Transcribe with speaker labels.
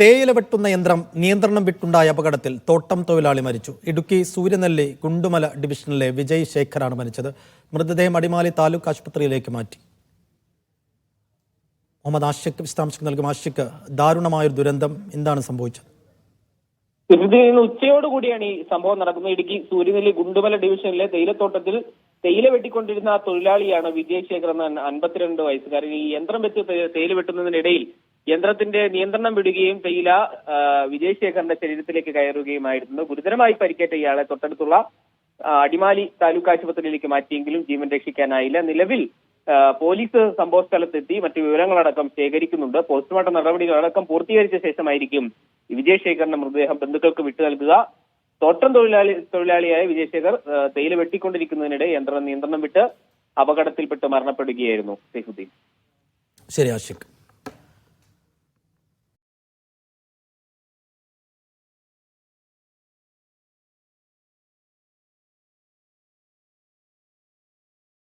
Speaker 1: തേയില വെട്ടുന്ന യന്ത്രം നിയന്ത്രണം വിട്ടുണ്ടായ അപകടത്തിൽ തോട്ടം തൊഴിലാളി മരിച്ചു. ഇടുക്കി സൂര്യനെല്ലി കുണ്ടുമല ഡിവിഷനിലെ വിജയ് ശേഖറാണ് മരിച്ചത്. മൃതദേഹം അടിമാലി താലൂക്ക് ആശുപത്രിയിലേക്ക് മാറ്റി. മുഹമ്മദ് ആഷിഖ് വിശദാംശം നൽകും. ആഷിഖ് ദാരുണമായൊരു ദുരന്തം എന്താണ് സംഭവിച്ചത്?
Speaker 2: ഇതിൽ നിന്ന് ഉച്ചയോടുകൂടിയാണ് ഈ സംഭവം നടക്കുന്നത്. ഇടുക്കി സൂര്യനെല്ലി ഗുണ്ടുമല ഡിവിഷനിലെ തേയിലത്തോട്ടത്തിൽ തേയില വെട്ടിക്കൊണ്ടിരുന്ന തൊഴിലാളിയാണ് വിജയശേഖർ എന്ന അൻപത്തിരണ്ട് വയസ്സുകാരൻ. ഈ യന്ത്രം വെച്ച് തേയില വെട്ടുന്നതിനിടയിൽ യന്ത്രത്തിന്റെ നിയന്ത്രണം വിടുകയും തേയില വിജയ് വിജയശേഖറിന്റെ ശരീരത്തിലേക്ക് കയറുകയുമായിരുന്നു. ഗുരുതരമായി പരിക്കേറ്റ ഇയാളെ തൊട്ടടുത്തുള്ള അടിമാലി താലൂക്ക് ആശുപത്രിയിലേക്ക് മാറ്റിയെങ്കിലും ജീവൻ രക്ഷിക്കാനായില്ല. നിലവിൽ പോലീസ് സംഭവ സ്ഥലത്തെത്തി മറ്റു വിവരങ്ങളടക്കം ശേഖരിക്കുന്നുണ്ട്. പോസ്റ്റ്മോർട്ടം നടപടികളടക്കം പൂർത്തീകരിച്ച ശേഷമായിരിക്കും വിജയശേഖറിന്റെ മൃതദേഹം ബന്ധുക്കൾക്ക് വിട്ടു നൽകുക. തോട്ടം തൊഴിലാളി തൊഴിലാളിയായ വിജയശേഖർ തേയില വെട്ടിക്കൊണ്ടിരിക്കുന്നതിനിടെ യന്ത്രം നിയന്ത്രണം വിട്ട് അപകടത്തിൽപ്പെട്ട് മരണപ്പെടുകയായിരുന്നു.
Speaker 1: ശരി ആഷിഖ്.